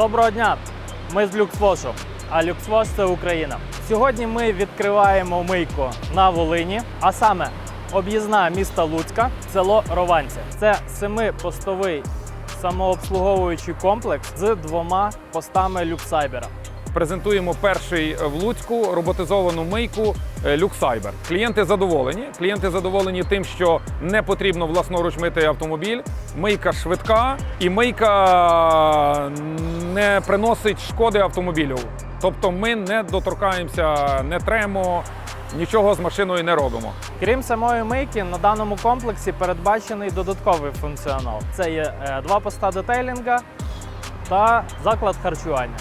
Доброго дня! Ми з Люксвошу, а Люксвош це Україна. Сьогодні ми відкриваємо мийку на Волині, а саме об'їзна міста Луцька, село Рованці. Це семипостовий самообслуговуючий комплекс з двома постами Люксайбера. Презентуємо перший в Луцьку роботизовану мийку е, Люксайбер. Клієнти задоволені. Клієнти задоволені тим, що не потрібно власноруч мити автомобіль. Мийка швидка і мийка не приносить шкоди автомобілю. Тобто ми не доторкаємося, не тремо, нічого з машиною не робимо. Крім самої мийки, на даному комплексі передбачений додатковий функціонал. Це є е, два поста детейлінга та заклад харчування.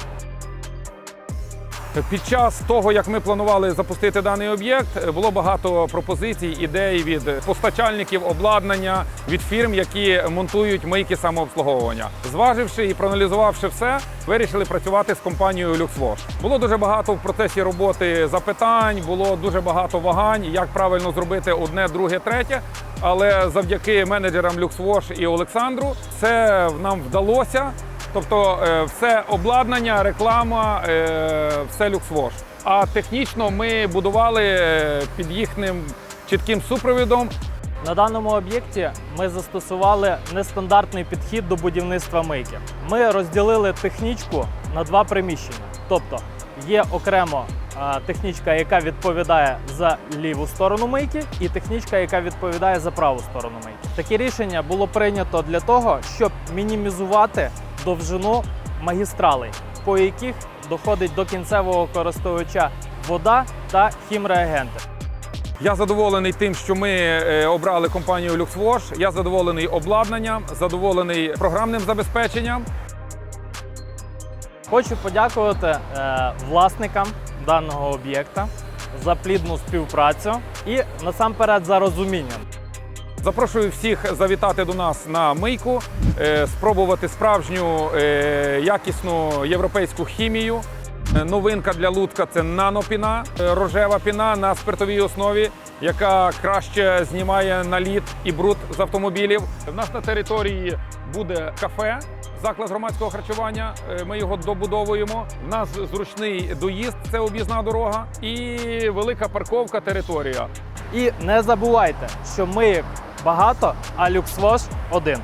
Під час того, як ми планували запустити даний об'єкт, було багато пропозицій, ідей від постачальників обладнання, від фірм, які монтують мийки самообслуговування. Зваживши і проаналізувавши все, вирішили працювати з компанією LuxWash. Було дуже багато в процесі роботи запитань, було дуже багато вагань, як правильно зробити одне, друге, третє. Але завдяки менеджерам LuxWash і Олександру це нам вдалося. Тобто е, все обладнання, реклама, е, все люксвош. А технічно ми будували е, під їхнім чітким супровідом. На даному об'єкті ми застосували нестандартний підхід до будівництва мийки. Ми розділили технічку на два приміщення. Тобто є окремо технічка, яка відповідає за ліву сторону мийки, і технічка, яка відповідає за праву сторону мийки. Таке рішення було прийнято для того, щоб мінімізувати довжину магістралей, по яких доходить до кінцевого користувача вода та хімреагенти. Я задоволений тим, що ми е, обрали компанію LuxWash. Я задоволений обладнанням, задоволений програмним забезпеченням. Хочу подякувати е, власникам даного об'єкта за плідну співпрацю і насамперед за розуміння. Запрошую всіх завітати до нас на мийку, е, спробувати справжню е, якісну європейську хімію. Е, Новинка для лутка це нанопіна, рожева піна на спиртовій основі, яка краще знімає наліт і бруд з автомобілів. У нас на території буде кафе, заклад громадського харчування. Ми його добудовуємо. У нас зручний доїзд, це об'їзна дорога, і велика парковка територія. І не забувайте, що ми багато, а люксвош один.